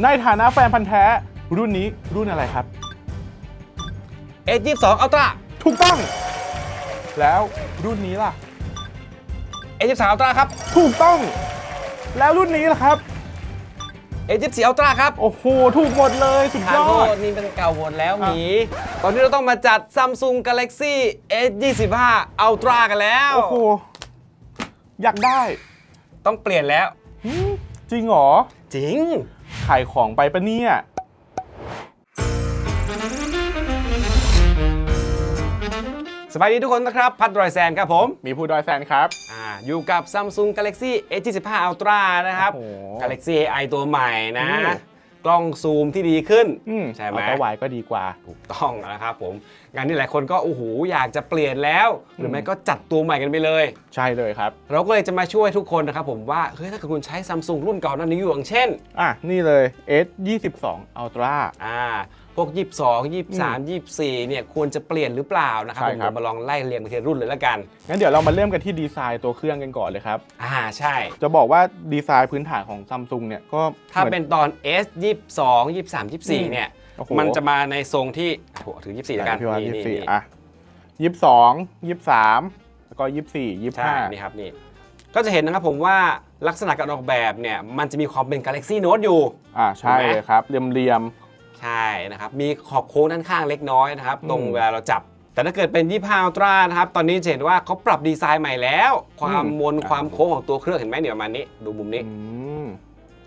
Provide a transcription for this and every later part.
ในฐานะแฟนพันธ์แท้ รุ่นนี้รุ่นอะไรครับ S22 Ultra ถูกต้อง แล้วรุ่นนี้ล่ะ S23 Ultra ครับ ถูกต้อง แล้วรุ่นนี้ล่ะครับ S24 Ultra ครับโอ้โหถูกหมดเลยสุดทายนอโทด ษนี่เป็นเก่าหมดแล้วหมีตอนนี้เราต้องมาจัด Samsung Galaxy S25 Ultra กันแล้ว โอ้โหอยากได้ต้องเปลี่ยนแล้ว หืมจริงเหรอ จริงขายของไปปะเนี่ยสบายดีทุกคนนะครับ พัดรอยแซนครับผม มีผู้ดอยแซนครับ อ่าอยู่กับ Samsung Galaxy S25 Ultra นะครับ โอ้โห Galaxy AI ตัวใหม่นะ อืม กล้องซูมที่ดีขึ้นอืมใช่ไหม เอาไวก็ดีกว่า ถูกต้องนะครับผม งานนี้หลายคนก็โอ้โหอยากจะเปลี่ยนแล้ว หรือไม่ก็จัดตัวใหม่กันไปเลย ใช่เลยครับ เราก็เลยจะมาช่วยทุกคนนะครับผมว่าเฮ้ยถ้าเกิดคุณใช้ซัมซุงรุ่นเก่านั้นนี้อยู่อย่างเช่นอะนี่เลย S 22 Ultra อ่าพวก 22 23 24 เนี่ยควรจะเปลี่ยนหรือเปล่านะครับใช่ผมครับ เดี๋ยวมาลองไล่เรียงไปทีละรุ่นเลยละกัน งั้นเดี๋ยวเรามาเริ่มกันที่ดีไซน์ตัวเครื่องกันก่อนเลยครับ อ่าใช่ จะบอกว่าดีไซน์พื้นฐานของซัมซุงเนี่ยก็ถ้าหมือเป็นตอน S 22 23 24 เนี่ย โอ้โหมันจะมาในทรงที่โอ้โหถึง 24แล้วกันพี่ว่านี่ยี่นี่สี่นี่อะยี่สองยี่สามแล้วก็ยี่สี่ยี่ใช่ห้า นี่ครับนี่ก็จะเห็นนะครับผมว่าลักษณะการออกแบบเนี่ยมันจะมีความเป็น Galaxy Note อยู่ อ่าใช่ถูกไหม เลยครับเรียมเรียม ใช่นะครับ มีขอบโค้งด้านข้างเล็กน้อยนะครับอืมตรงเวลาเราจับ แต่ถ้าเกิดเป็น25 Ultra นะครับ ตอนนี้จะเห็นว่าเขาปรับดีไซน์ใหม่แล้ว ความมนความโค้งของตัวเครื่องเห็นไหมเนี่ยประมาณนี้ ดูมุมนี้ อืม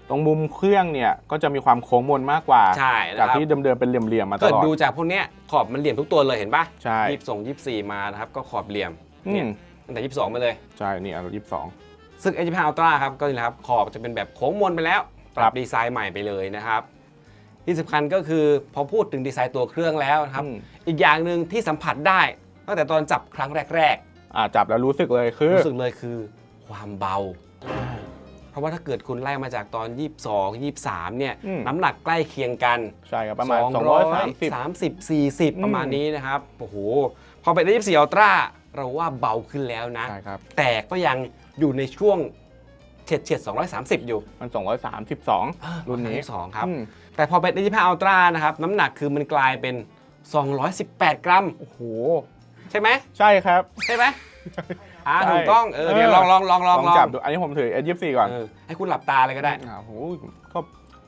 ตรงมุมเครื่องเนี่ยก็จะมีความโค้งมนมากกว่า ใช่นะจากครับ ที่เดิมๆเป็นเหลี่ยมๆมาตเกิดลอด ดูจากพวกเนี้ยขอบมันเหลี่ยมทุกตัวเลยเห็นปะใช่ ยี่สิบสองยี่สิบสี่มานะครับก็ขอบเหลี่ยมอืเนี่ยมตั้งแต่ยี่สิบสองมาเลย ใช่นี่อันยี่สิบสอง ซึ่ง A25 Ultra ครับก็นี่แหละครับขอบจะเป็นแบบโค้งมนไปแล้ว ปรับดีไซน์ใหม่ไปเลยนะครับที่สำคัญก็คือพอพูดถึงดีไซน์ตัวเครื่องแล้วนะครับอีกอย่างหนึ่งที่สัมผัสได้ตั้งแต่ตอนจับครั้งแรก อ่าจับแล้วรู้สึกเลยคือๆรู้สึกเลยคือความเบาเพ ราะว่าถ้าเกิดคุณไล่มาจากตอน 22 23เนี่ยอืม น้ำหนักใกล้เคียงกัน ใช่ครับประมาณ 230 30 40 ประมาณนี้นะครับ โอ้โห พอเป็น24 Ultra เราว่าเบาขึ้นแล้วนะ ใช่ครับ แต่ก็ยังอยู่ในช่วงเฉียดเฉียด230 อยู่มัน 232 รุ่นนี้สองครับ อืมแต่พอเป็น25 Ultra นะครับ น้ำหนักคือมันกลายเป็น 218 กรัม โอ้โห ใช่ไหม ใช่ครับ ใช่ไหม อ่าใช่ถูกต้องเออเดี๋ยวเออลองลองลองลองลองจับดูอันนี้ผมถือ S ยี่สี่ก่อนเออให้คุณหลับตาเลยก็ได้อ่าโหก็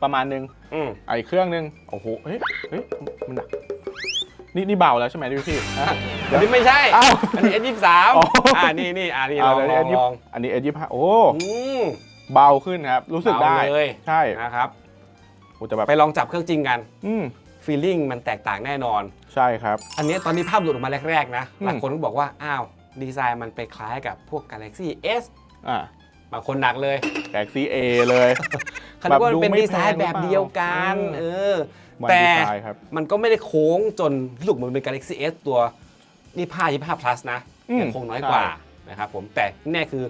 ประมาณนึงอืมไอ้เครื่องนึงโอ้โหเฮ้ยเฮ้ยมันหนักนี่นี่เบาแล้วใช่ไหมพี่พี่ฮะเดี๋ยวนี้ไม่ใช่อ้าวอันนี้ S23 อ๋ออ่านี่นี่อ่านี่ลเอาองเลยลอง S ยี่ลองอันนี้ S ยี่ห้าโอ้อืมเบาขึ้นครับ รู้สึกได้เบาเลยใช่นะครับโอ้แต่แบบไปลองจับเครื่องจริงกันอืมฟีลลิ่งมันแตกต่างแน่นอน ใช่ครับ อันนี้ตอนนี้ภาพหลุดออกมาแรกๆนะอืมหลายคนก็บอกว่า อ้าว ดีไซน์มันไปคล้ายกับพวก Galaxy S อ่าบางคนหนักเลย แท็กซี่เอเลยเขาเรียกว่ามันเป็นแบบดูไม่ดีไซน์แพงหรือแบบเดียวกันเปล่าเออวันแต่ดีไซน์ครับมันก็ไม่ได้โค้งจนลูกมันเป็น Galaxy S ตัว25 25 plus นะอืมยังคงน้อยกว่านะครับผมแต่แน่คือ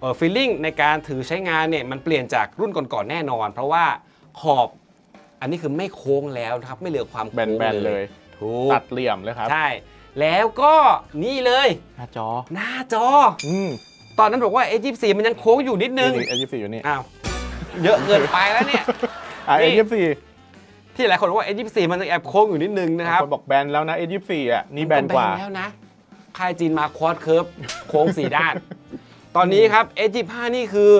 เออฟีลลิ่งในการถือใช้งานเนี่ยมันเปลี่ยนจากรุ่นก่อนๆแน่นอน เพราะว่าขอบอันนี้คือไม่โค้งแล้วนะครับ ไม่เหลือความแบโค้งนๆเลยถูกตัดเหลี่ยมเลยครับ ใช่ แล้วก็นี่เลยหน้าจอ หน้าจอ อืมตอนนั้นบอกว่า S24 มันยังโค้งอยู่นิดนึง นี่ S ยี่สี่อยู่นี่อ้าว เยอะเกินไปแล้วเนี่ยอ่านี่ S ยี่สี่ที่หลายคนบอกว่า S24 มันยังแอบโค้งอยู่นิดนึงนะครับคนบอกแบนแล้วนะ S ยี่สี่อะนี่แบนกว่าแล้วนะค่ายจีนมาควอดเคิร์ฟโค้งสี่ด้าน ตอนนี้ครับ S25 นี่คือ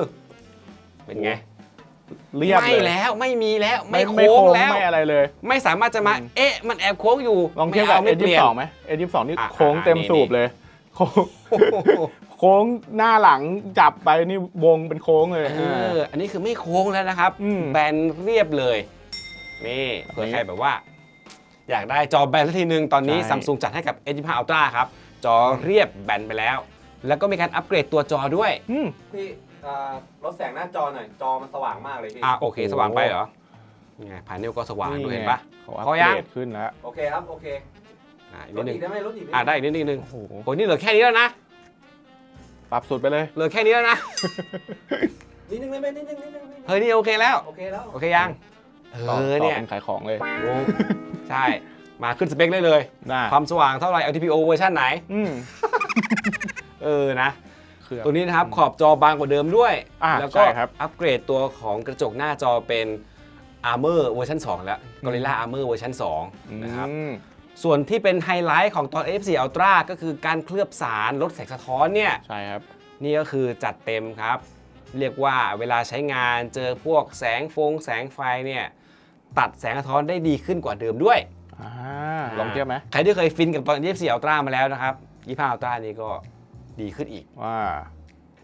เป็นไง เรียบไม่เลยแล้วไม่มีแล้วไม่ไม่โค้งแล้ว ไม่อะไรเลย ไม่สามารถจะมาอืมเอ๊ะมันแอบโค้งอยู่ลองเทียบกับไม่ S เปลี่ยี่ยนสองไหม S ยี่สองนี่อะโค้งเต็มอะสูบนี่เลยโค้งโอ้โหโค้งหน้าหลังจับไปนี่วงเป็นโค้งเลยเอออันนี้คือไม่โค้งแล้วนะครับอืมแบนเรียบเลยนี่เผื่อใครแบบว่า อยากได้จอแบนสักทีนึงตอนนี้ใช่ซัมซุงจัดให้กับ S25 Ultra ครับ จอเรียบแบนไปแล้ว แล้วก็มีการอัปเกรดตัวจอด้วยอืมพี่ อ่าลดแสงหน้าจอหน่อย จอมันสว่างมากเลยพี่ อะโอเคโอ้โหสว่างไปเหรอนี่ไงผ่านนิ้วก็สว่างด้วยเห็นปะ เขาอัปพอยังเกรดขึ้นแล้ว โอเคครับ โอเค อะอีกลนิดดนึอีงกได้ไหมลดอีกอะได้อีกนิดนึงโอ้โหโอ้ยนี่เหลือแค่นี้แล้วนะปรับสุดไปเลย เหลือแค่นี้แล้วนะนิดนึงได้ไหมนิดนึงนิดนึงนิดนึงเฮ้ยนี่โอเคแล้ว โอเคแล้วโอเคยังเอต่ออต่อเนี่ยเป็นขายของเลยโอ้ใช่มาขึ้นสเปคได้เลย น่าความสว่างเท่าไหร่ LTPO เวอร์ชันไหน อืม เออนะ เครื่องตัวนี้นะครับขอบจอบางกว่าเดิมด้วย อ่าแล้วใช่ก็ครับ อัปเกรดตัวของกระจกหน้าจอเป็น Armor เวอร์ชัน2 แล้ว Gorilla Armor เวอร์ชัน2นะครับ อืม ส่วนที่เป็นไฮไลท์ของตอน F4 Ultra ก็คือการเคลือบสารลดแสงสะท้อนเนี่ย ใช่ครับ นี่ก็คือจัดเต็มครับ เรียกว่าเวลาใช้งานเจอพวกแสงฟงแสงไฟเนี่ย ตัดแสงสะท้อนได้ดีขึ้นกว่าเดิมด้วย อ่า ลองเทียบไหม ใครที่เคยฟินกับตอน24 Ultra มาแล้วนะครับ 25 Ultra นี่ก็ ดีขึ้นอีก ว่า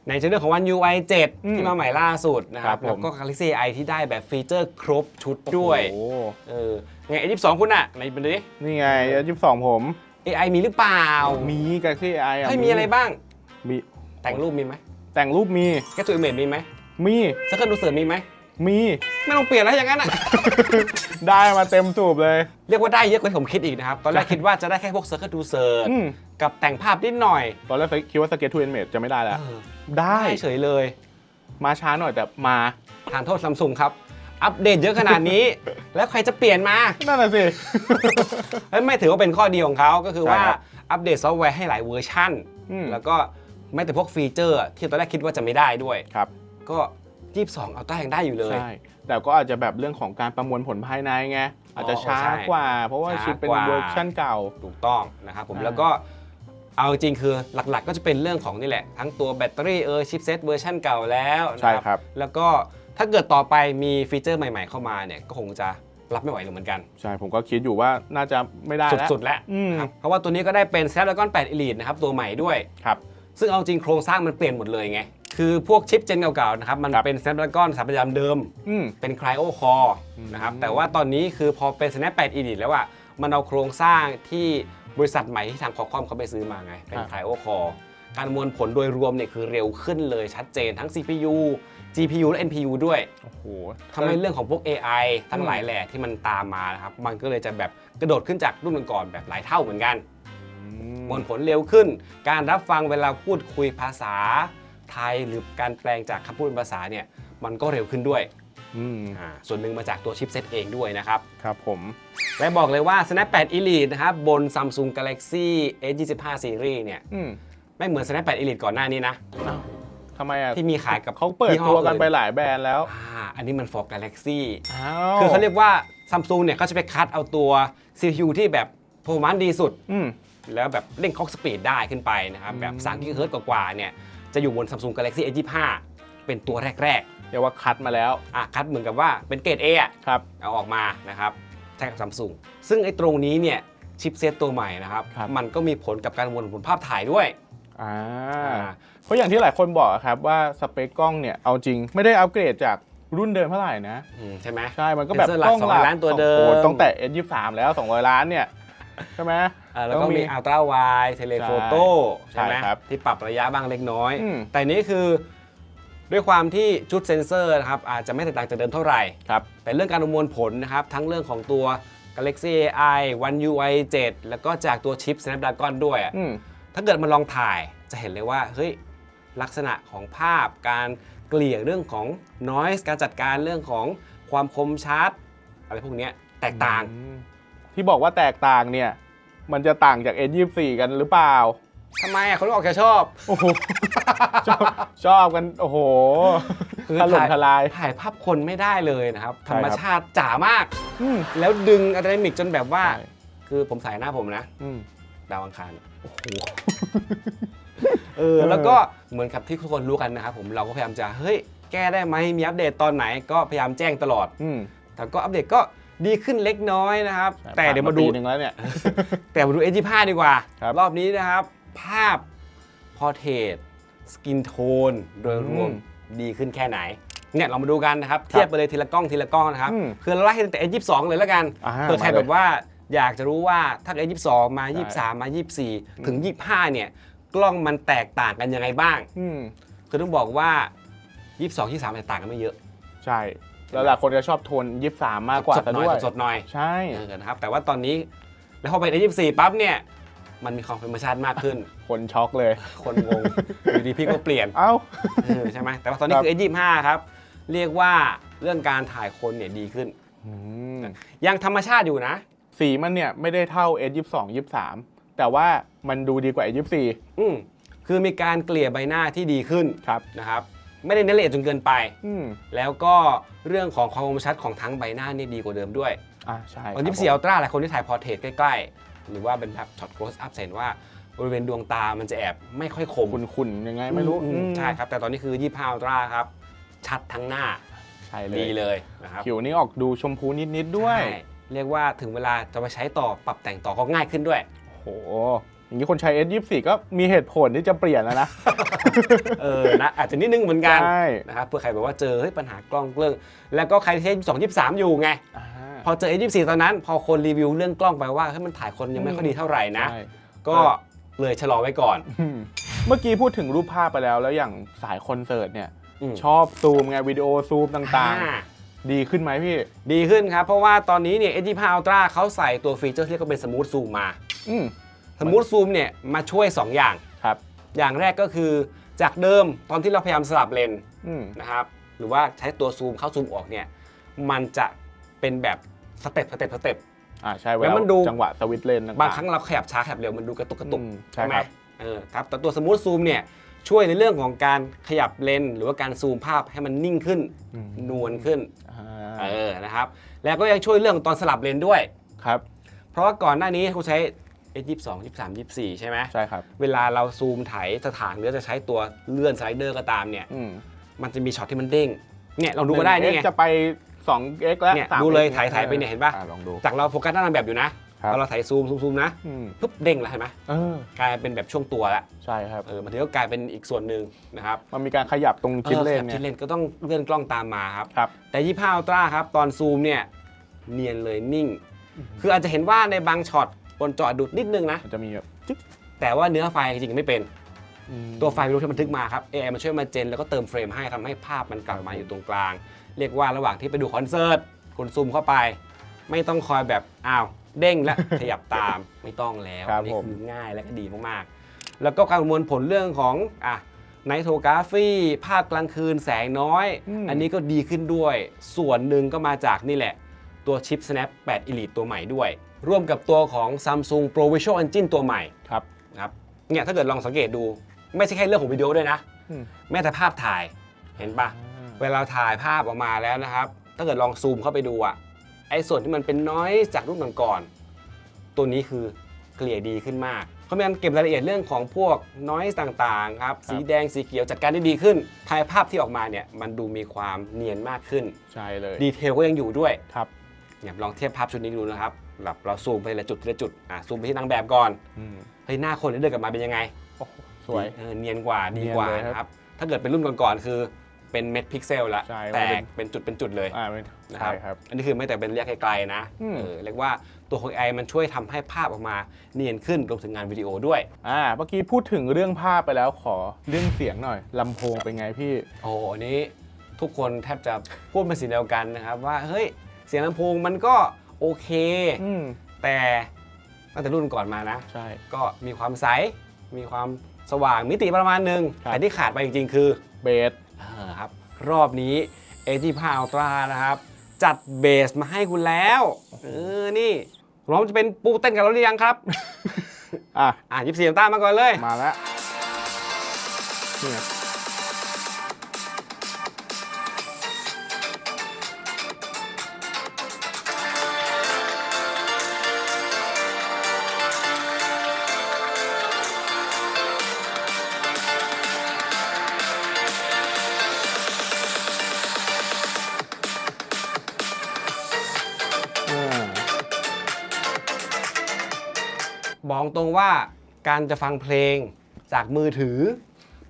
ในเรื่องของ One UI อืม7ที่มาใหม่ล่าสุดนะคครัรับบผม แล้วก็ Galaxy AI ที่ได้แบบฟีเจอร์ครบชุดด้วยโอ้โหเออไง A22 คุณอะไหนเป็นดิ นี่ไงยี่สิบสองผม AI มีหรือเปล่ามีกาซี่ไอให้มีอะไรบ้าง มีแต่งรูปมีไหมแต่งรูปมีแค่ตัวอิมเมจมีไหมมี สักเกิลดูเสิร์มีไหม มี ไม่ต้องเปลี่ยนแล้วอย่างนั้นอะได้มาเต็มสูบเลย เรียกว่าได้เยอะกว่าที่ผมคิดอีกนะครับ ตอนแรกคิดว่าจะได้แค่พวก Circle to Search อืม กับแต่งภาพนิดหน่อยตอนแรกคิดว่าสเก็ตทูเอนเมดจะไม่ได้แล้ว เออได้ได้เฉยเลย มาช้าหน่อยแต่มา ทานโทษซัมซุงครับ อัปเดตเยอะขนาดนี้ แล้วใครจะเปลี่ยนมานั่นน่ะสิ เอ้ยไม่ถือว่าเป็นข้อดีของเขาก็คือว่าใช่ครับอัปเดตซอฟต์แวร์ให้หลายเวอร์ชันอืม แล้วก็ไม่แต่พวกฟีเจอร์ ที่ตอนแรกคิดว่าจะไม่ได้ด้วย ครับ ก็ 22เอาต้ายังได้อยู่เลย ใช่ แต่ก็อาจจะแบบเรื่องของการประมวลผลภายในไง อาจจะช้าใช่กว่า เพราะว่าช้าชิปเป็นกว่า เวอร์ชันเก่า ถูกต้องนะครับผมอ่า แล้วก็เอาจริงๆคือหลักๆ ก็จะเป็นเรื่องของนี่แหละ ทั้งตัวแบตเตอรี่เออชิปเซตเวอร์ชันเก่าแล้วนะใช่ครับ แล้วก็ถ้าเกิดต่อไปมีฟีเจอร์ใหม่ๆเข้ามาเนี่ยก็คงจะรับไม่ไหวเหมือนกัน ใช่ ผมก็คิดอยู่ว่าน่าจะไม่ได้แล้ว สุดๆแล้วอืม นะครับเพราะว่าตัวนี้ก็ได้เป็น Snapdragon 8 Elite นะครับตัวใหม่ด้วย ครับ ซึ่งเอาจริงโครงสร้างมันเปลี่ยนหมดเลยไง คือพวกชิปเจนเก่าๆนะครับมันครับเป็น Snapdragon สามประจำเดิม อืม เป็น Cryo Core อืมนะครับ แต่ว่าตอนนี้คือพอเป็น Snap 8 Elite แล้วอะมันเอาโครงสร้างที่บริษัทใหม่ที่ทางคอคอมเขาไปซื้อมาไง เป็น Cryo Core การมวลผลโดยรวมเนี่ยคือเร็วขึ้นเลยชัดเจนทั้ง CPU GPU และ NPU ด้วยโอ้โห ทำให้เรื่องของพวก AI ทั้งหลายแหล่ที่มันตามมานะครับ มันก็เลยจะแบบกระโดดขึ้นจากรุ่นก่อนๆแบบหลายเท่าเหมือนกันอืมมวลผลเร็วขึ้น การรับฟังเวลาพูดคุยภาษา ไทยหรือการแปลงจากคำพูดเป็นภาษาเนี่ยมันก็เร็วขึ้นด้วยอืมอ่าส่วนหนึ่งมาจากตัวชิปเซตเองด้วยนะครับ ครับผม และบอกเลยว่า Snap 8 Elite นะครับบน Samsung Galaxy S25 Series เนี่ยอืมไม่เหมือน Snap 8 Elite ก่อนหน้านี้นะอ้าวทำไมอะที่มีขายกับเขาเปิดยี่ห้อตัวกันไปอื่หลายแบรนด์แล้วอ่าอันนี้มัน for Galaxy อ้าวคือเขาเรียกว่าซัมซุงเนี่ยเขาจะไปคัดเอาตัว CPU ที่แบบโปรมันดีสุด อืม แล้วแบบเร่งคล็อกสปีดได้ขึ้นไปนะครับ แบบอืม3กิกะเฮิรตซ์กว่าๆเนี่ย จะอยู่บน Samsung Galaxy S25 เป็นตัวแรกเรียกว่าคัดมาแล้ว ๆอะคัดเหมือนกับว่าเป็นเกรด A อะ ครับ เอาออกมานะครับใช้กับซัมซุงซึ่งไอ้ตรงนี้เนี่ยชิปเซตตัวใหม่นะครับ ครับ มันก็มีผลกับการวนผลภาพถ่ายด้วยอ่า อ่าเพราะอย่างที่หลายคนบอกอะครับว่าสเปคกล้องเนี่ย เอาจริงไม่ได้อัปเกรดจากรุ่นเดิมเท่าไหร่นะ อืมใช่ไหม ใช่ มันก็แบบเซ็นเซอร์หลักกล้องหลัก200ล้านตัวเดิม โอ้โหต้องแต่ S23 แล้ว 200 ล้านเนี่ย ใช่ไหมอ่า แล้วก็แล้วมีมีอัลตร้าไวเทเลโฟโต้ใช่ใช่ไหมครับที่ปรับระยะบ้างเล็กน้อยอืมแต่นี้คือด้วยความที่ชุดเซนเซอร์นะครับอาจจะไม่แตกต่างจากเดิมเท่าไหร่ครับแต่เรื่องการประมวลผลนะครับ ทั้งเรื่องของตัว Galaxy AI One UI 7 แล้วก็จากตัวชิป Snapdragon ด้วยอะอืมถ้าเกิดมาลองถ่ายจะเห็นเลยว่าเฮ้ยลักษณะของภาพการเกลี่ยเรื่องของ noise การจัดการเรื่องของความคมชัด อะไรพวกเนี้ยแตกต่างอืมที่บอกว่าแตกต่างเนี่ย มันจะต่างจาก S24 กันหรือเปล่าทำไมอะคนก็ออกจะชอบ โอ้โหชอบชอบกัน โอ้โหคือถล่มถ่ายทลาย ถ่ายภาพคนไม่ได้เลยนะครับใช่ธรครับรมชาติจ๋ามากอืมแล้วดึงอะดรีนามิกจนแบบว่าใช่คือผมใส่หน้าผมนะอืมดาวอังคาร โอ้โหเออแล้วก็เหมือนกับที่ทุกคนรู้กันนะครับผมเราก็พยายามจะ เฮ้ย แก้ได้ไหมมีอัปเดตตอนไหนก็พยายามแจ้งตลอดอืมแต่ก็อัปเดตก็ ดีขึ้นเล็กน้อยนะครับ แต่เดี๋ยวมาดูผ่นปีหนึ่งแล้วเนี่ย แต่มาดู S25 ดีกว่าครับรอบนี้นะครับ ภาพพอเทสสกินโทนโดยรวมอืมดีขึ้นแค่ไหนเนี่ยเรามาดูกันนะครับ เทียบไปเลยทีละกล้องทีละกล้องนะครับอืมคือเราไล่ให้ตั้งแต่ S22 เลยแล้วกันอ่าเผื่อใครมาเลยแบบว่าอยากจะรู้ว่าถ้า S22 มาใช่23 มา 24 ถึง 25 เนี่ย กล้องมันแตกต่างกันยังไงบ้างอืมคือต้องบอกว่า 22 23แตกต่างกันไม่เยอะ ใช่ แล้วหลายคนจะชอบโทนยี่สามมากกว่าสดซะหน่อยด้วยสดๆหน่อยใช่ เออนะครับแต่ว่าตอนนี้แล้วพอไป S24 ปั๊บเนี่ยมันมีความเป็นธรรมชาติมากขึ้น คนช็อกเลย คนงงอยู่ดีพี่ก็เปลี่ยน เอ้า เออใช่ไหมแต่ว่าตอนนี้ครับ คือ S25 ครับ เรียกว่าเรื่องการถ่ายคนเนี่ยดีขึ้น อืมยังธรรมชาติอยู่นะ สีมันเนี่ยไม่ได้เท่า S22 23แต่ว่ามันดูดีกว่า S24 อืมคือมีการเกลี่ยใบหน้าที่ดีขึ้นครับนะครับ ไม่ได้เน้นละเอียดจนเกินไป อืมแล้วก็เรื่องของความคมชัดของทั้งใบหน้านี่ดีกว่าเดิมด้วยอ่าใช่ตอนคยี่รับสิบสี่อัลตร้าหลายคนที่ถ่ายพอร์เทรตใกล้ๆ หรือว่าเป็นแบบช็อต close up เห็นว่าบริเวณดวงตามันจะแอบไม่ค่อยคมคุณคุณยังไงไม่รู้อือืมใช่ครับ แต่ตอนนี้คือยี่ห้าอัลตร้าครับ ชัดทั้งหน้าใช่เลยดีเลยนะครับผิวนี่ออกดูชมพูนิดๆด้วย ใช่เรียกว่าถึงเวลาจะไปใช้ต่อปรับแต่งต่อก็ง่ายขึ้นด้วย โอ้โห อย่างนี้คนใช้ S24 ก็มีเหตุผลที่จะเปลี่ยนแล้วนะ เออนะอาจจะนิดนึงเหมือนกันใช่ นะครับเพื่อใครแบบว่าเจอเฮ้ยปัญหากล้องเรื่อง แล้วก็ใครที่ใช้สองยี่สามอยู่ไง อ่าพอเจอ S24 ตอนนั้น พอคนรีวิวเรื่องกล้องไปว่าเฮ้ยมันถ่ายคนยังไม่ค่อยดีเท่าไหร่นะ ใช่ ก็เลยชะลอไว้ก่อน อืมเมื่อกี้พูดถึงรูปภาพไปแล้วแล้วอย่างสายคอนเสิร์ตเนี่ยอืม ชอบซูมไงวิดีโอซูมต่างอ่ ๆ ดีขึ้นไหมพี่ ดีขึ้นครับ เพราะว่าตอนนี้เนี่ย S25 Ultra เขาใส่ตัวฟีเจอร์ที่เรียกว่าเป็น Smooth Zoom มา อืม Smooth Zoom เนี่ยมาช่วย 2 อย่าง ครับ อย่างแรกก็คือจากเดิมตอนที่เราพยายามสลับเลนส์อืมนะครับ หรือว่าใช้ตัวซูมเข้าซูมออกเนี่ย มันจะเป็นแบบสเต็ปสเต็ปสเต็ป อ่าใช่เวแล้วลามันดู จังหวะสวิตช์เลนต่างๆบางครั้งเราขยับช้าขยับเร็วมันดูกระตุกกระตุก อืมใช่ไหมครับ เออครับ แต่ตัว Smooth Zoom เนี่ยช่วยในเรื่องของการขยับเลนส์หรือว่าการซูมภาพให้มันนิ่งขึ้น อืม นวลขึ้น อ่าเออ นะครับ แล้วก็ยังช่วยเรื่องของตอนสลับเลนส์ด้วย ครับ เพราะว่าก่อนหน้านี้เขาใช้ S22 23 24 ใช่ไหมใช่ครับ เวลาเราซูมถ่ายสถานหรือจะใช้ตัวเลื่อนสไลเดอร์ก็ตามเนี่ย อืมมันจะมีช็อตที่มันเด้ง เนี่ยเราดูก็ได้นี่ไง 1x จะไป 2x แล้วเนี่ย 3x ดูเลยถ่ายถ่ายไปเนี่ยเห็นปะอ่าลองดู จากเราโฟกัสหน้านางแบบอยู่นะครับพอเราถ่ายซูมซูมซูมนะอืมปุ๊บเด้งแล้วเห็นไหมเออกลายเป็นแบบช่วงตัวละใช่ครับ เออมันถึงก็กลายเป็นอีกส่วนหนึ่งนะครับ มันมีการขยับตรงชิ้นเลนออขยับเนี่ชิ้นยเลนก็ต้องเลื่อนกล้องตามมาครับ ครับ แต่25 Ultra ครับตอนซูมเนี่ยเนียนเลยนิ่ง คืออาจจะเห็นว่าในบางช็อต บนจอดุดนิดนึงนะ มันจะมีแบบจิ๊กแต่ว่าเนื้อไฟล์จริงๆไม่เป็นอืมตัวไฟล์วิดีโอที่บันทึกมาครับ AI มันช่วยมาเจนแล้วก็เติมเฟรมให้ทำให้ภาพมันกลับมาอยู่ตรงกลาง เรียกว่าระหว่างที่ไปดูคอนเสิร์ตคุณซูมเข้าไป ไม่ต้องคอยแบบอ้าวเด้งและ ขยับตามไม่ต้องแล้วครับอันนี้ผม คือง่ายและก็ดีมากๆ แล้วก็การประมวลผลเรื่องของอะไนโทกราฟีภาพกลางคืนแสงน้อย อันนี้ก็ดีขึ้นด้วย ส่วนหนึ่งก็มาจากนี่แหละ ตัวชิป Snap 8 Elite ตัวใหม่ด้วย ร่วมกับตัวของ Samsung Pro Visual Engine ตัวใหม่ครับนะครับเนี่ยถ้าเกิดลองสังเกตดู ไม่ใช่แค่เรื่องของวิดีโอด้วยนะ อืม แม้แต่ภาพถ่ายเห็นปะ เวลาถ่ายภาพออกมาแล้วนะครับ ถ้าเกิดลองซูมเข้าไปดูอะไอ้ส่วนที่มันเป็นน้อยจากรุ่นก่อนๆตัวนี้คือเกลี่ยดีขึ้นมากเขามีการเก็บรายละเอียดเรื่องของพวกน้อยต่างๆครับ สีแดงสีเขียวจัดการได้ดีขึ้นถ่ายภาพที่ออกมาเนี่ยมันดูมีความเนียนมากขึ้น ใช่เลยดีเทลก็ยังอยู่ด้วย ครับ เนี่ยลองเทียบภาพชุดนี้ดูนะครับแบบเราซูมไปทีละจุดทีละจุดอะซูมไปที่นางแบบก่อนอืมเฮ้ยหน้าคนที่เดินกลับมาเป็นยังไงโอ้โหสวย เออเนียนกว่าดีกว่าเนียนเลยครับนะครับถ้าเกิดเป็นรุ่นก่อนๆคือเป็นเม็ดพิกเซลละใช่แตว่าเป็กนเป็นจุดเป็นจุดเลย อ่าไม่นะคใช่รับครับ อันนี้คือไม่แต่เป็นระยะไกลๆนะอืม เออเรียกว่าตัวของ AI มันช่วยทำให้ภาพออกมาเนียนขึ้นรวมถึงงานวิดีโอด้วย อ่าเมื่อกี้พูดถึงเรื่องภาพไปแล้วขอเรื่องเสียงหน่อยลำโพงเป็นไงพี่ โอ้โหอันนี้ทุกคนแทบจะพูดเป็นเสียงเดียวกันนะครับ ว่าเฮ้ย เสียงลำโพงมันก็โอเค อืมแต่ตั้งแต่รุ่นก่อนมานะ ใช่ ก็มีความใส มีความสว่างมิติประมาณหนึ่งครับ แต่ที่ขาดไปจริงๆ คือเบส เออครับ รอบนี้ A25 Ultra นะครับ จัดเบสมาให้คุณแล้วเออนี่พร้อมจะเป็นปูเต้นกับเราหรือยังครับ อะ อะยิบเสียงต้ามาก่อนเลย มาแล้วนี่ไว่าการจะฟังเพลงจากมือถือ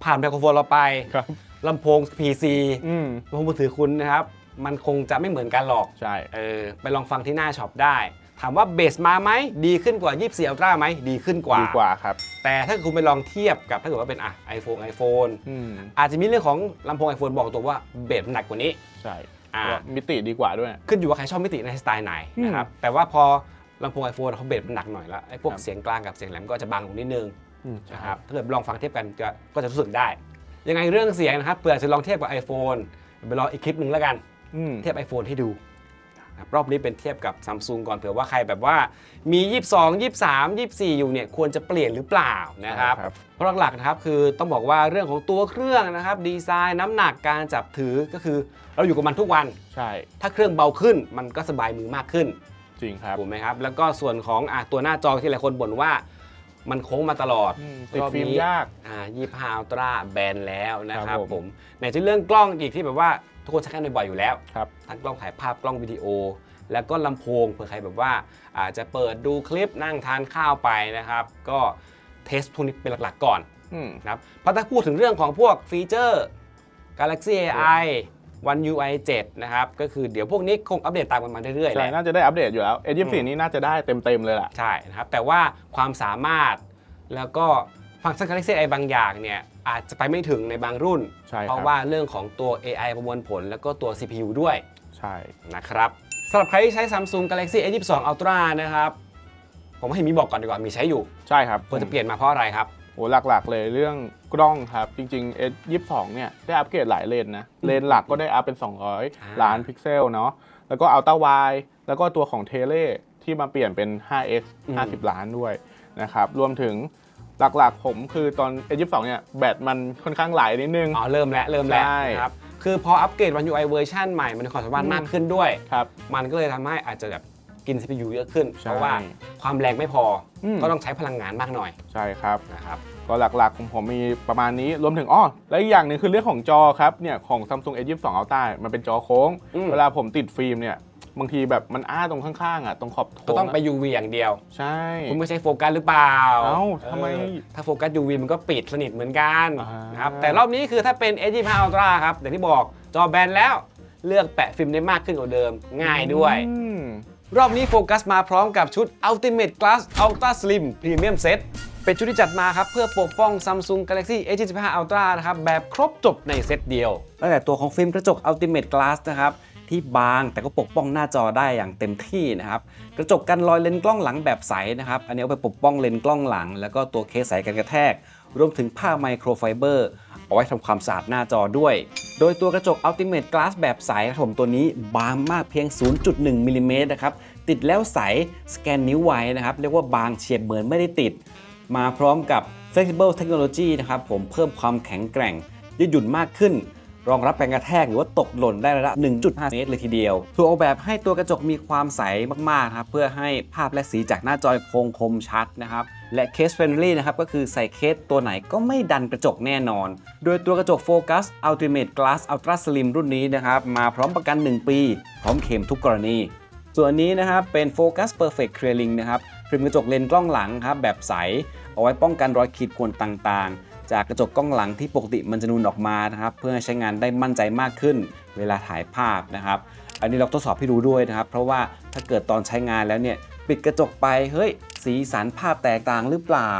ผ่านไมโครโฟนเราไปครับ ลำโพง PC อืมลำโพงมือถือคุณนะครับ มันคงจะไม่เหมือนกันหรอก ใช่ เออไปลองฟังที่หน้าช็อปได้ ถามว่าเบสมาไหมดีขึ้นกว่า 24 Ultra ไหมดีขึ้นกว่า ดีกว่าครับ แต่ถ้าคุณไปลองเทียบกับถ้าเกิดว่าเป็นอะ iPhone iPhone อืม อาจจะมีเรื่องของลำโพง iPhone บอกตัวว่าเบสมันหนักกว่านี้ ใช่อ่า ว่ามิติดีกว่าด้วย ขึ้นอยู่ว่าใครชอบมิติในสไตล์ไหนนะครับ แต่ว่าพอ ลำโพง iPhone เขาเบสมันหนักหน่อยแล้วไอ้พวกครับเสียงกลางกับเสียงแหลมก็จะบางลงนิดนึงอืมนะครับถ้าเกิดลองฟังเทียบกันจะก็จะรู้สึกได้ ยังไงเรื่องเสียงนะครับเผื่อจะลองเทียบกับ iPhone ไปลองอีกคลิปหนึ่งแล้วกันอืมเทียบ iPhone ให้ดูครับรอบนี้เป็นเทียบกับซัมซุงก่อนเผื่อว่าใครแบบว่ามี 22 23 24 อยู่เนี่ยควรจะเปลี่ยนหรือเปล่านะครับใช่ครับเพราะหลักๆนะครับคือต้องบอกว่าเรื่องของตัวเครื่องนะครับดีไซน์น้ำหนักการจับถือก็คือเราอยู่กับมันทุกวันใช่ถ้าเครื่องเบาขึ้นมันก็สบายมือมากขึ้น จริงครับ ถูกไหมครับ แล้วก็ส่วนของอะตัวหน้าจอที่หลายคนบ่นว่า มันโค้งมาตลอดอืมติดรอบฟิล์มนี้ยากอ่ายี่ห้าอัลตร้าแบนแล้วนะคครัรับบผม ผมไหนจะเรื่องกล้องอีกที่แบบว่าทุกคนใช้กันบ่อยๆอยู่แล้ว ครับ ทั้งกล้องถ่ายภาพกล้องวิดีโอ แล้วก็ลำโพงเผื่อใครแบบว่าอาจจะเปิดดูคลิปนั่งทานข้าวไปนะครับ ก็เทสพวกนี้เป็นหลักๆก่อนอืม นะครับเพราะถ้าพูดถึงเรื่องของพวกฟีเจอร์ Galaxy AI One UI 7 นะครับ ก็คือเดี๋ยวพวกนี้คงอัปเดตตามกันมาเรื่อยๆแหใช่ละน่าจะได้อัปเดตอยู่แล้วอื A24 มนี่น่าจะได้เต็มๆเลยล่ะ ใช่นะครับ แต่ว่าความสามารถแล้วก็ฟังก์ชัน Galaxy AI บางอย่างเนี่ยอาจจะไปไม่ถึงในบางรุ่น ใช่ครับ เพราะว่าเรื่องของตัว AI ประมวลผล แล้วก็ตัว CPU ด้วย ใช่ นะครับสำหรับใครที่ใช้ Samsung Galaxy A22 Ultra นะครับ ผมให้มีบอกก่อนดีกว่ามีใช้อยู่ใช่ครับควรจะเปลี่ยนมาเพราะอะไรครับ โอ้หลักๆเลยเรื่อง กล้องครับ จริงๆ S22 เนี่ยได้อัปเกรดหลายเลนนะ เลนหลักก็ได้อัพเป็นอ่า200 ล้านพิกเซลเนาะแล้วก็อัลตร้าไวแล้วก็ตัวของเทเลที่มาเปลี่ยนเป็น 5x 50 ล้านด้วยนะครับ รวมถึงหลักๆ ผมคือตอน S22 เนี่ยแบตมันค่อนข้างไหลนิดนึง อ๋อ เริ่มแล้ว เริ่มแล้วใช่นะครับคือพออัปเกรด One UI เวอร์ชันใหม่มันมีความสามารถอืมมากขึ้นด้วยครับมันก็เลยทำให้อาจจะแบบ กิน CPU เยอะขึ้น ใช่ เพราะว่าความแรงไม่พออมก็ต้องใช้พลังงานมากหน่อยใช่ครับ นะครับ ก็หลักๆของผมมีประมาณนี้รวมถึงอ้อและอีกอย่างหนึ่งคือเรื่องของจอครับเนี่ยของ Samsung S22 Ultra มันเป็นจอโค้ง อืม เวลาผมติดฟิล์มเนี่ยบางทีแบบมันอ้าตรงข้างๆอะตรงขอบก็โค้ต้องงไปอะ UV อย่างเดียว ใช่ คุณไม่ใช่โฟกัสหรือเปล่าเอ้าทำไมเออถ้าโฟกัส UV มันก็ปิดสนิทเหมือนกันอ่าน นะครับ แต่รอบนี้คือถ้าเป็น S25 Ultra ครับอย่างที่บอกจอแบนแล้ว เลือกแปะฟิล์มได้มากขึ้นกว่าเดิม ง่ายด้วย อืม รอบนี้โฟกัสมาพร้อมกับชุด Ultimate Glass Ultra Slim Premium Set เป็นชุดที่จัดมาครับ เพื่อปกป้อง Samsung Galaxy A25 Ultra นะครับ แบบครบจบในเซตเดียว ตั้งแต่ตัวของฟิล์มกระจก Ultimate Glass นะครับที่บางแต่ก็ปกป้องหน้าจอได้อย่างเต็มที่นะครับกระจกกันรอยเลนส์กล้องหลังแบบใสนะครับอันนี้เอาไปปกป้องเลนส์กล้องหลัง แล้วก็ตัวเคสใสกันกระแทก รวมถึงผ้าไมโครไฟเบอร์ เอาไว้ทำความสะอาดหน้าจอด้วย โดยตัวกระจก Ultimate Glass แบบใสครับผมตัวนี้บางมากเพียง 0.1มิลลิเมตรนะครับ ติดแล้วใส สแกนนิ้วไว้นะครับ เรียกว่าบางเฉียบเหมือนไม่ได้ติด มาพร้อมกับ Flexible Technology นะครับผมเพิ่มความแข็งแกร่ง ยืดหยุ่นมากขึ้นรองรับแรงกระแทกหรือว่าตกหล่นได้ระดับ 1.5 เมตรเลยทีเดียว ถูกออกแบบให้ตัวกระจกมีความใสมากๆครับเพื่อให้ภาพและสีจากหน้าจอคงคมชัดนะครับ และเคสเฟรนลี่นะครับก็คือใส่เคสตัวไหนก็ไม่ดันกระจกแน่นอน โดยตัวกระจกโฟกัส Ultimate Glass Ultra Slim รุ่นนี้นะครับมาพร้อมประกัน 1 ปี พร้อมเคลมทุกกรณี ส่วนนี้นะครับเป็น Focus Perfect Clearing นะครับฟิล์มกระจกเลนส์กล้องหลังครับแบบใส เอาไว้ป้องกันรอยขีดข่วนต่างๆ จากกระจกกล้องหลังที่ปกติมันจะนูนออกมานะครับเพื่อให้ใช้งานได้มั่นใจมากขึ้น เวลาถ่ายภาพนะครับอันนี้เราทดสอบให้ดูด้วยนะครับ เพราะว่าถ้าเกิดตอนใช้งานแล้วเนี่ย ปิดกระจกไปเฮ้ยสีสันภาพแตกต่างหรือเปล่า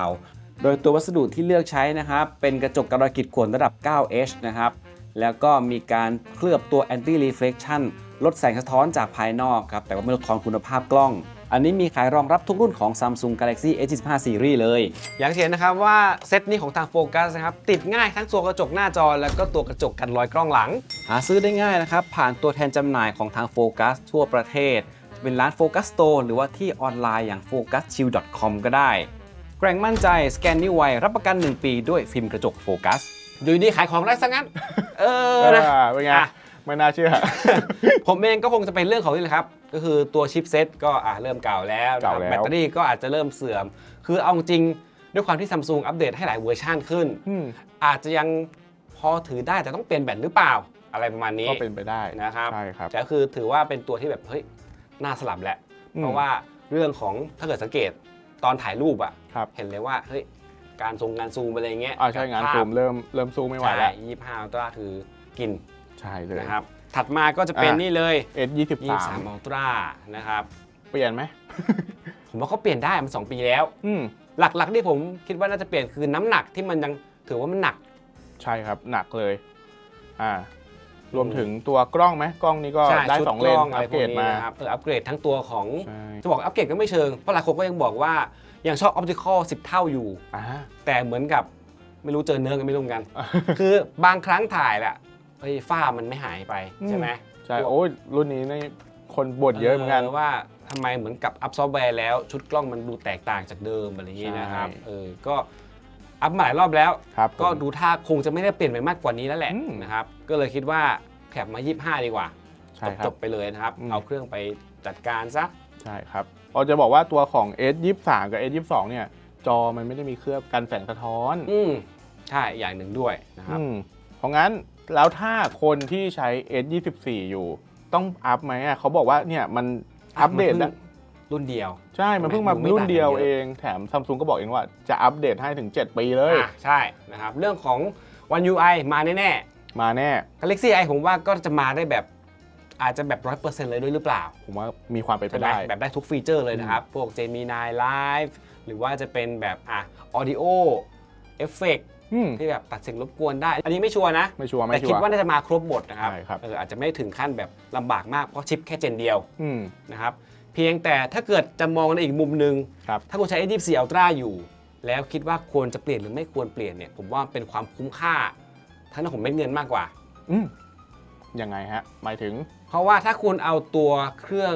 โดยตัววัสดุที่เลือกใช้นะครับ เป็นกระจกกันรอยขีดข่วนระดับ 9H นะครับ แล้วก็มีการเคลือบตัว anti reflection ลดแสงสะท้อนจากภายนอกครับ แต่ว่าไม่ลดทอนคุณภาพกล้อง อันนี้มีขายรองรับทุกรุ่นของ Samsung Galaxy S25 Series เลย อย่างที่เห็นนะครับว่าเซตนี้ของทางโฟกัสนะครับ ติดง่ายทั้งตัวกระจกหน้าจอ แล้วก็ตัวกระจกกันรอยกล้องหลัง หาซื้อได้ง่ายนะครับ ผ่านตัวแทนจำหน่ายของทางโฟกัสทั่วประเทศ เป็นร้านโฟกัสโตร์หรือว่าที่ออนไลน์อย่าง focuschill.com ก็ได้ แกร่งมั่นใจสแกนนิ้วไวรับประกัน 1 ปีด้วยฟิล์มกระจกโฟกัสอยู่ดีขายของได้ซะงั้น เออเอนะอเป็นไงอะไม่น่าเชื่อ ผมเองก็คงจะเป็นเรื่องของนี่แหละครับ ก็คือตัวชิปเซ็ตก็อะเริ่มเก่าแล้วนะครับเก่าแล้วแบตเตอรี่ก็อาจจะเริ่มเสื่อม คือเอาจริงด้วยความที่ซัมซุงอัปเดตให้หลายเวอร์ชันขึ้นอืมอาจจะยังพอถือได้แต่ต้องเปลี่ยนแบตหรือเปล่า อะไรประมาณนี้ก็เป็นไปได้นะครับใช่ครับแต่ก็คือถือว่าเป็นตัวที่แบบเฮ้ย น่าสลับแหละอืมเพราะว่าเรื่องของถ้าเกิดสังเกตตอนถ่ายรูปอะครับ เห็นเลยว่าเฮ้ยการทรงงานซูมอะไรเงี้ยอ่าใช่งานภพซูมเริ่มเริ่มซูมไม่ไหวใช่แล้วยี่ห้าอัลตร้าคือกินใช่เลยนะครับ ถัดมาก็จะเป็นอะนี่เลย S23 23อัลตร้านะครับ เปลี่ยนไหมผมว่าเขาเปลี่ยนได้มัน2ปีแล้วอืมหลักๆที่ผมคิดว่าน่าจะเปลี่ยนคือน้ำหนักที่มันยังถือว่ามันหนัก ใช่ครับหนักเลย อ่า รวมถึงตัวกล้องไหมกล้องนี้ก็ใช่ได้ชุดสองกเลล้นองอัอะไรปพเกวรกดนี้มานะครับเอออัปเกรดทั้งตัวของ ใช่จะบอกอัปเกรดก็ไม่เชิง เพราะหลายคนก็ยังบอกว่ายังชอบออปติคอล10 เท่าอยู่ อ่า แต่เหมือนกับไม่รู้เจอเนื้อกันไม่รู้เหมือนกัน คือบางครั้งถ่ายแหละเฮ้ยฝ้ามันไม่หายไปใช่ไหม ใช่โอ้ยรุ่นนี้นี่คคนบ่นเยอะเหมือนกัน ว่าทำไมเหมือนกับอัพซอฟต์แวร์แล้วชุดกล้องมันดูแตกต่างจากเดิมอะไรอย่างนี้นะครับใช่ เออก็ อัพมาหลายรอบแล้ว ครับผมก็ดูท่าคงจะไม่ได้เปลี่ยนไปมากกว่านี้แล้วแหละอืม นะครับ ก็เลยคิดว่าแคปมา 25 ดีกว่า ใช่ครัจบ บๆไปเลยนะครับ อืม เอาเครื่องไปจัดการซะ ใช่ครับเราจะบอกว่าตัวของ S 2 3 กับ S 2 2 เนี่ย จอมันไม่ได้มีเคลือบกันแสงสะท้อนอืมใช่อย่างหนึ่งด้วยนะครับ อืมเพราะงั้นแล้วถ้าคนที่ใช้ S 2 4 อยู่ ต้องอัพไหมอะเขาบอกว่าเนี่ยมันอัปเดตมันแล้วเพิ่ง รุ่นเดียว ใช่ มันเพิ่งมาดูไม่รุ่นต่างกันเดียวเยอะเอง แถมซัมซุงก็บอกเองว่าจะอัปเดตให้ถึง 7 ปีเลยอะใช่นะครับ เรื่องของ One UI มาแน่มาแน่ๆ Galaxy i ผมว่าก็จะมาได้แบบอาจจะแบบร้อยเปอร์เซ็นต์เลยด้วยหรือเปล่า ผมว่ามีความเป็นไปใช่ไหมได้ แบบได้ทุกฟีเจอร์เลยนะครับ พวก Gemini Live หรือว่าจะเป็นแบบอะ Audio Effect อืมที่แบบตัดเสียงรบกวนได้ อันนี้ไม่ชัวร์นะ ไม่ชัวร์แต่ไม่ชัคิดวร์ว่าน่าจะมาครบหมดนะครับใช่ครับเอออาจจะไม่ถึงขั้นแบบลำบากมากเพราะชิปแค่เจนเดียวอืมนะครับเพียงแต่ถ้าเกิดจะมองในอีกมุมหนึ่งครับถ้าคุณใช้ A24 Ultra อยู่ แล้วคิดว่าควรจะเปลี่ยนหรือไม่ควรเปลี่ยนเนี่ยผมว่าเป็นความคุ้มค่าทั้งนั้นผมไม่เงินมากกว่า อืมยังไงฮะ หมายถึง เพราะว่าถ้าคุณเอาตัวเครื่อง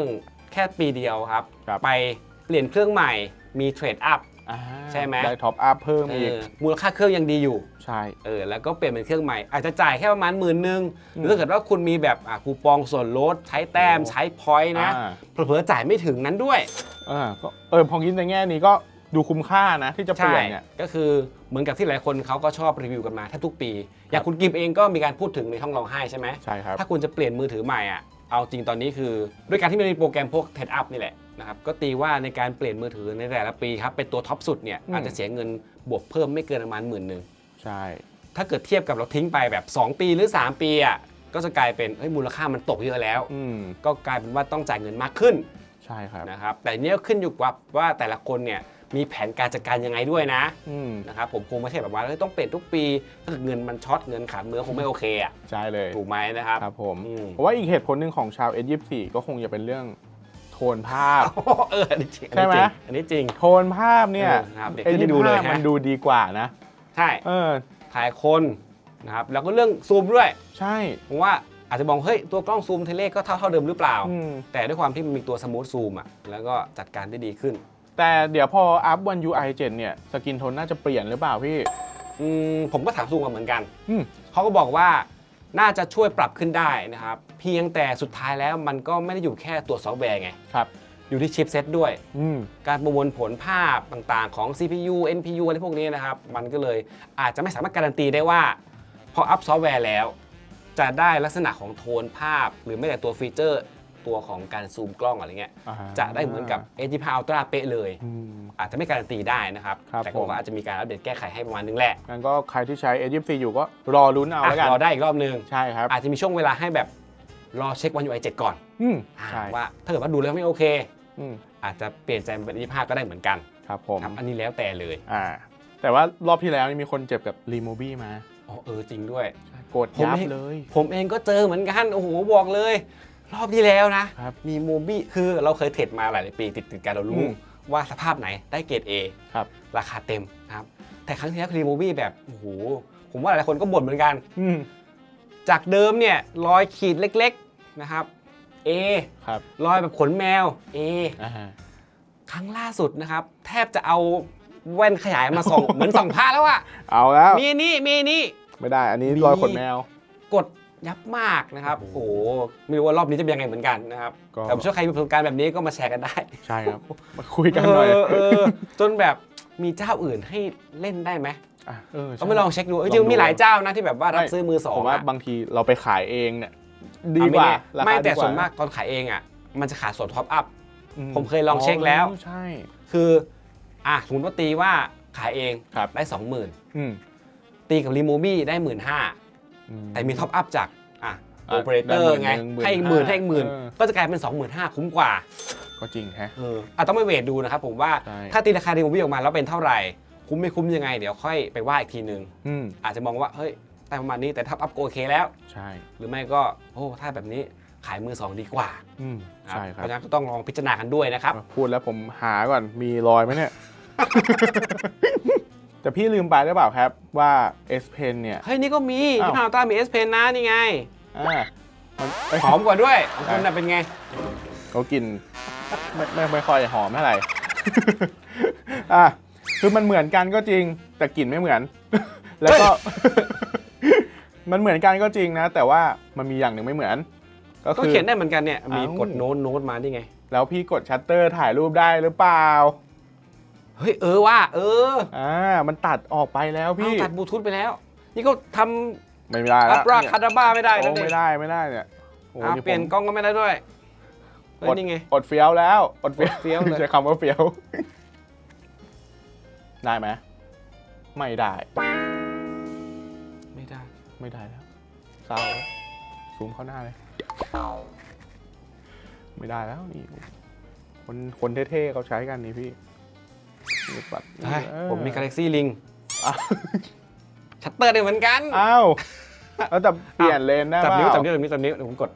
แค่ปีเดียวครับครับไปเปลี่ยนเครื่องใหม่มีเทรดอัพอ่า ใช่ไหมได้ท็อปอัพเพิ่มอีกมูลค่าเครื่องยังดีอยู่ ใช่เออแล้วก็เปลี่ยนเป็นเครื่องใหม่ อาจจะจ่ายแค่ประมาณหมื่นหนึ่งหอืมรือถ้าเกิดว่าคุณมีแบบอะคูปองส่วนลดใช้แต้มโอ้ใช้พอยต์นะอ่าเผลอๆจ่ายไม่ถึงนั้นด้วยอ่าก็เออพอคิดในแง่นี้ก็ดูคุ้มค่านะที่จะเปลี่ยนเนี่ยก็คือเหมือนกับที่หลายคนเขาก็ชอบรีวิวกันมาแทบทุกปี อย่างคุณกิมเองก็มีการพูดถึงในช่องร้องไห้ใช่ไหมใช่ครับถ้าคุณจะเปลี่ยนมือถือใหม่อะเอาจริงตอนนี้คือ ด้วยการที่มันมีโปรแกรมพวก t e d Up นี่แหละ นะครับก็ตีว่าในการเปลี่ยนมือถือในแต่ละปีครับเป็นตัวท็อปสุดเนี่ยอืมอาจจะเสียเงินบวกเพิ่มไม่เกินประมาณหมื่นหนึ่งใช่ ถ้าเกิดเทียบกับเราทิ้งไปแบบ 2 ปีหรือ 3 ปีอะก็จะกลายเป็นเฮ้ยมูลค่ามันตกเยอะแล้วอืมก็กลายเป็นว่าต้องจ่ายเงินมากขึ้นใช่ครับนะครับแต่เนี้ยขึ้นอยู่กับว่าแต่ละคนเนี่ยมีแผนการจัดการยังไงด้วยนะอืมนะครับผมคงไม่ใช่แบบว่าเฮ้ยต้องเปลี่ยนทุกปีถ้าเกิดเงินมันช็อตเงินขาดมือคงไม่โอเคอะใช่เลยถูกไหมนะครับครับผมอืมเพราะว่าอีกเหตุผลหนึ่งของชาว S24 ก็คงจะเป็นเรื่องโท นภาพ เอออันนี้จริงใช่ไหม อันนี้จริง โทนภาพเนี่ยเออครับเดี๋ยวขึ้นให้ดูเลย S25 ฮะ มันดูดีกว่านะ ใช่เออ ถ่ายคนนะครับแล้วก็เรื่องซูมด้วยใช่ผมว่าอาจจะมองเฮ้ยตัวกล้องซูมเทเลก็เท่าเท่าเดิมหรือเปล่า อืมแต่ด้วยความที่มันมีตัวสมูทซูมอะแล้วก็จัดการได้ดีขึ้น แต่เดี๋ยวพออัพวัน UI 7เนี่ย สกินโทนน่าจะเปลี่ยนหรือเปล่าพี่ อืมผมก็ถามซูมมาเหมือนกันอืม เขาก็บอกว่าน่าจะช่วยปรับขึ้นได้นะครับ เพียงแต่สุดท้ายแล้วมันก็ไม่ได้อยู่แค่ตัวซอฟต์แวร์ไง ครับ อยู่ที่ชิปเซตด้วย อืม การประมวลผลภาพต่างๆของ CPU NPU อะไรพวกนี้นะครับ มันก็เลยอาจจะไม่สามารถการันตีได้ว่า พออัพซอฟต์แวร์แล้ว จะได้ลักษณะของโทนภาพ หรือไม่แต่ตัวฟีเจอร์ ตัวของการซูมกล้องอะไรเงี้ย อ่าจะได้เหมือนกับ A25 Ultra เป๊ะเลย อืม อาจจะไม่การันตีได้นะครับ ครับแต่ผมก็อาจจะมีการอัปเดตแก้ไขให้ประมาณนึงแหละงั้นก็ใครที่ใช้ S24 อยู่ก็รอลุ้นเอาแล้วกัน อะรอได้อีกรอบนึง ใช่ครับ อาจจะมีช่วงเวลาให้แบบ รอเช็ควัน UI 7 ก่อนอืมอ่าใช่ว่าถ้าเกิดว่าดูแล้วไม่โอเค อืมอาจจะเปลี่ยนใจมาเป็น A25 ก็ได้เหมือนกันครับผมครับอันนี้แล้วแต่เลยอ่า แต่ว่ารอบที่แล้วนี่มีคนเจ็บกับรีโมบี้มาอ๋อเออจริงด้วยกดยับผมเองเลย ผมเองก็เจอเหมือนกันโอ้โหบอกเลย รอบที่แล้วนะครับ มีโมบี้คือเราเคยเทรดมาหลายปีติดติดๆกันเราอืรู้มว่าสภาพไหนได้เกรด A ครับ ราคาเต็มนะครับแต่ครั้งที่แล้วคือโมบี้แบบโอ้โหผมว่าหลายคนก็บ่นเหมือนกัน อืม จากเดิมเนี่ยรอยขีดเล็กๆนะครับ A ครับรอยแบบขนแมว A อ่าครั้งล่าสุดนะครับ แทบจะเอาแว่นขยายมาส่อง เหมือนส่องผ้าแล้วอะเอาแล้วมีนี่มีนี่ ไม่ได้ อันนี้มี รอยขนแมว กดยับมากนะครับ โอ้โอ้โหโห ไม่รู้ว่ารอบนี้จะเป็นยังไงเหมือนกันนะครับ ก็ แต่ผมเชื่อใครมีประสบการณ์แบบนี้ก็มาแชร์กันได้ ใช่ครับ มาคุยกันหน่อย เออเออจนแบบมีเจ้าอื่นให้เล่นได้ไหม อะเออใช่ก็ไม่ลองเช็คดูเอ้ยลองจริงดูๆมีหลายเจ้านะที่แบบว่ารับไม่ซื้อมือสองผมว่าอะบางทีเราไปขายเองเนี่ยดีอะกว่าไม่ราแน่ไม่คาแต่ดีกส่วนมากตอนขายเองอะ มันจะขาดส่วนท็อปอัพอืผมเคยลองเช็คแล้วใช่คืออะสมมติว่าตีว่าขายเองครับได้สองหมื่นอืมตีกับรีโมบี้ได้หมื่นห้าอืมแต่มีท็อปอัพจากอะอะโอเปอเรเตอร์ได้ไงหมื่นให้อีกหมื่น15,000ให้อีกหมื่นเออก็จะกลายเป็นสองหมื่นห้าคุ้มกว่า ก็จริงแฮะเอออะต้องไปเวทดูนะครับผมว่าใช่ถ้าตีราคารีโมบี้ออกมาแล้วเป็นเท่าไหร่ คุ้มไม่คุ้มยังไง เดี๋ยวค่อยไปว่าอีกทีนึง อืมอาจจะมองว่าเฮ้ยแต่ประมาณนี้แต่ท็อปอัพก็โอเคแล้ว ใช่หรือไม่ก็โอ้ถ้าแบบนี้ขายมือสองดีกว่าอืมนะใช่คเพรับราะฉะนั้นก็ต้องลองพิจารณากันด้วยนะครับ พูดแล้วผมหาก่อนมีรอยไหมเนี่ย แต่พี่ลืมไปหรือเปล่าครับว่า S Pen เนี่ย เฮ้ยนี่ก็มีอ้าว ที่พาวต้ามี S Pen นะนี่ไง อ่ามันเอ้ยหอมกว่าด้วยของคุณน่ะเป็นไง เขากินไม่ไม่ไม่ค่อยหอมเท่าไหร่ อะ คือมันเหมือนกันก็จริง แต่กลิ่นไม่เหมือน แล้วก็ มันเหมือนกันก็จริงนะ แต่ว่ามันมีอย่างหนึ่งไม่เหมือน ก็ก็คือ เขียนได้เหมือนกันเนี่ย มีเอ้า กดโน้ตโน้ตมานี่ไง แล้วพี่กดชัตเตอร์ถ่ายรูปได้หรือเปล่า เฮ้ย เออว่า เอออ่า มันตัดออกไปแล้วพี่พี่ตัดบลูทูธไปแล้ว นี่ก็ทไม่ได้ำอัแล้วปราคาดาบ้าไม่ได้โอ้นะเด็ไม่ได้ไม่ได้เนี่ยโอ้อะนี่เปลี่ยนผมกล้องก็ไม่ได้ด้วยเฮ้ยอดนี่ไง อดเฟี้ยวแล้ว อดเฟี้ยวอดเฟี้ยวเลย ใช้คำว่าเฟี้ยว ได้ไหมไม่ได้ ไม่ได้ ไม่ได้แล้วเศร้าแล้วซูมเข้าหน้าเลย ไม่ได้แล้วนี่ คนคนเท่ๆเขาใช้กันนี่พี่นี่ปัดเฮ้ยเออผมมี Galaxy Link อ้าวชัตเตอร์ได้เหมือนกัน อ้าวแล้วแต่เปลี่ยนเลนได้จับเปนิ้วล่าจับนิ้ว จับนิ้ว จับนิ้วเดี๋ยวผมกด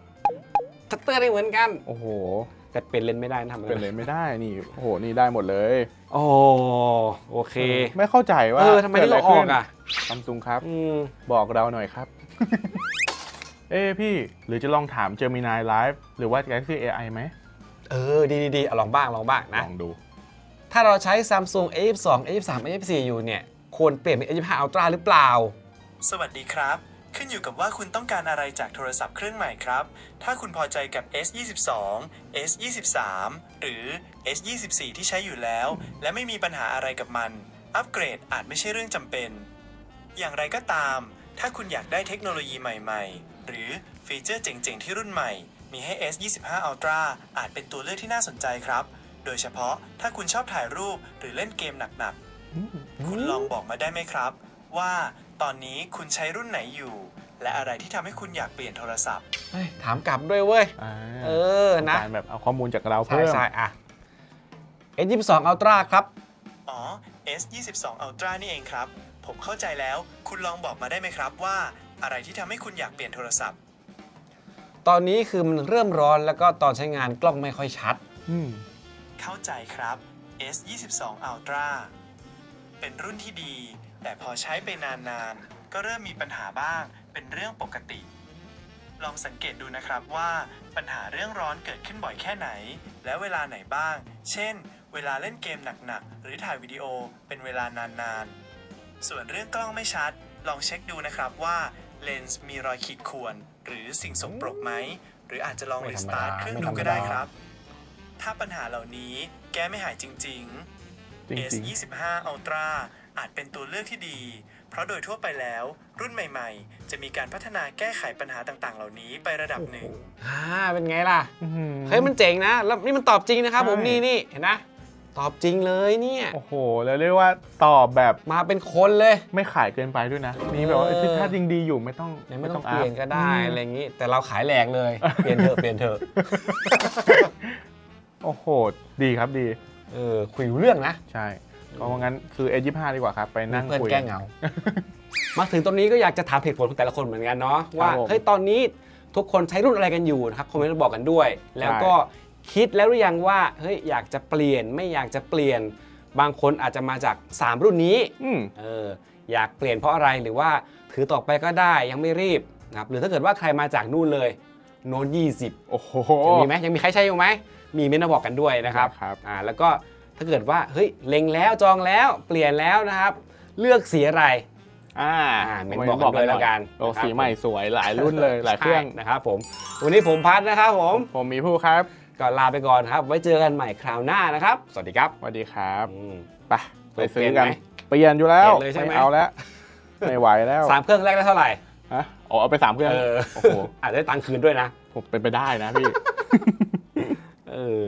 ชัตเตอร์ได้เหมือนกัน โอ้โห แต่เปลี่ยนเลนส์ไม่ได้นะทำไงเป็นเลนไม่ได้นี่โอ้โหนี่ได้หมดเลยโอ้โอเคไม่เข้าใจว่าเออทำไมนี่เราออกอะซัมซุงครับ อืมบอกเราหน่อยครับ เอ้พี่หรือจะลองถาม Gemini Live หรือว่า Galaxy AI ไหมเออดีดีดีเอาลองบ้างลองบ้างนะ ลองดู ถ้าเราใช้ Samsung A22 A23 A24 อยู่เนี่ย ควรเปลี่ยนเป็น A25 Ultra หรือเปล่า สวัสดีครับ ขึ้นอยู่กับว่าคุณต้องการอะไรจากโทรศัพท์เครื่องใหม่ครับ ถ้าคุณพอใจกับ S22 S23 หรือ S24 ที่ใช้อยู่แล้ว และไม่มีปัญหาอะไรกับมัน อัปเกรดอาจไม่ใช่เรื่องจำเป็น อย่างไรก็ตาม ถ้าคุณอยากได้เทคโนโลยีใหม่ ๆ หรือฟีเจอร์เจ๋ง ๆ ที่รุ่นใหม่ มีให้ S25 Ultra อาจเป็นตัวเลือกที่น่าสนใจครับ โดยเฉพาะถ้าคุณชอบถ่ายรูปหรือเล่นเกมหนักๆ คุณลองบอกมาได้ไหมครับ ว่า ตอนนี้คุณใช้รุ่นไหนอยู่ และอะไรที่ทำให้คุณอยากเปลี่ยนโทรศัพท์ เฮ้ยถามกลับด้วยเว้ย อ่าเออ นะการแบบเอาข้อมูลจากเราใช่เพิ่มใช่อะ A22 Ultra ครับ อ๋อ S22 Ultra นี่เองครับ ผมเข้าใจแล้ว คุณลองบอกมาได้ไหมครับว่า อะไรที่ทำให้คุณอยากเปลี่ยนโทรศัพท์ ตอนนี้คือมันเริ่มร้อนแล้วก็ตอนใช้งานกล้องไม่ค่อยชัด อืม เข้าใจครับ S22 Ultra เป็นรุ่นที่ดี แต่พอใช้ไปนานๆ ก็เริ่มมีปัญหาบ้างเป็นเรื่องปกติ ลองสังเกตดูนะครับว่าปัญหาเรื่องร้อนเกิดขึ้นบ่อยแค่ไหน และเวลาไหนบ้าง เช่น เวลาเล่นเกมหนักๆ หรือถ่ายวิดีโอเป็นเวลานานๆ ส่วนเรื่องกล้องไม่ชัด ลองเช็คดูนะครับว่าเลนส์มีรอยขีดข่วนหรือสิ่งสกปรกไหม หรืออาจจะลองไม่รีธรรมสตาร์ทดาเครื่องไม่ดูธรรมก็ได้ดา ครับ ถ้าปัญหาเหล่านี้แก้ไม่หายจริงๆจริง S25 Ultra อาจเป็นตัวเลือกที่ดี เพราะโดยทั่วไปแล้ว รุ่นใหม่ ๆ จะมีการพัฒนาแก้ไขปัญหาต่างๆ เหล่านี้ไประดับหนึ่ง อ่าเป็นไงล่ะๆอื้อหือเฮ้ยมันเจ๋งนะ แล้วนี่มันตอบจริงนะครับ ผมใช่ นี่นี่เห็นนะ ตอบจริงเลยเนี่ย โอ้โห แล้วเรียกว่าตอบแบบมาเป็นคนเลย ไม่ขายเกินไปด้วยนะมีแบบว่าเออ เอ้ยถ้าจริงดีอยู่ไม่ต้องยังไม่ต้องอัพเปลี่ยนก็ได้อืมอะไรอย่างนี้ แต่เราขายแหลกเลย เปลี่ยนเถอะเปลี่ยนเถอะโอ้โห ดีครับดี เออคุยรู้เรื่องนะ ใช่ ก็ว่างั้นซื้อ A25 ดีกว่าครับไปนั่งเพื่อนคุย แก้เหงา มาถึงตรงนี้ก็อยากจะถามเหตุผลของแต่ละคนเหมือนกันเนาะว่าผมเฮ้ยตอนนี้ทุกคนใช้รุ่นอะไรกันอยู่นะครับคอมเมนต์มาบอกกันด้วย แล้วก็คิดแล้วหรือยังว่าเฮ้ยอยากจะเปลี่ยนไม่อยากจะเปลี่ยน บางคนอาจจะมาจาก 3 รุ่นนี้อืม เอออยากเปลี่ยนเพราะอะไรหรือว่าถือต่อไปก็ได้ยังไม่รีบนะครับหรือถ้าเกิดว่าใครมาจากนู่นเลยโน้ต20โอ้โห ยังมีไหมยังมีใครใช้อยู่ไหมมีเมนต์มาบอกกันด้วยนะครับ ครับ อ่าแล้วก็ ถ้าเกิดว่าเฮ้ยเล็งแล้วจองแล้วเปลี่ยนแล้วนะครับ เลือกสีอะไรอ่าอ่าเมนบอกกันด้วยแล้วกันโอ้นะครับสีใหม่สวยหลายรุ่นเลยหลายเครื่องใช่นะครับผม วันนี้ผมพัดนะครับผม ผมมีผู้ครับก็ลาไปก่อนครับ ไว้เจอกันใหม่คราวหน้านะครับ สวัสดีครับ สวัสดีครับอืมไปไปซื้อกันเปลี่ยนไหมเปลี่ยนอยู่แล้วเปลี่ยนเลยใช่ไหมเอาแล้วไม่ไหวแล้วสามเครื่องแรกได้เท่าไหร่ฮะอ๋อเอาไปสามเครื่องเออโอ้โหอาจจะได้ตังค์คืนด้วยนะผมเป็นไปได้นะพี่เออ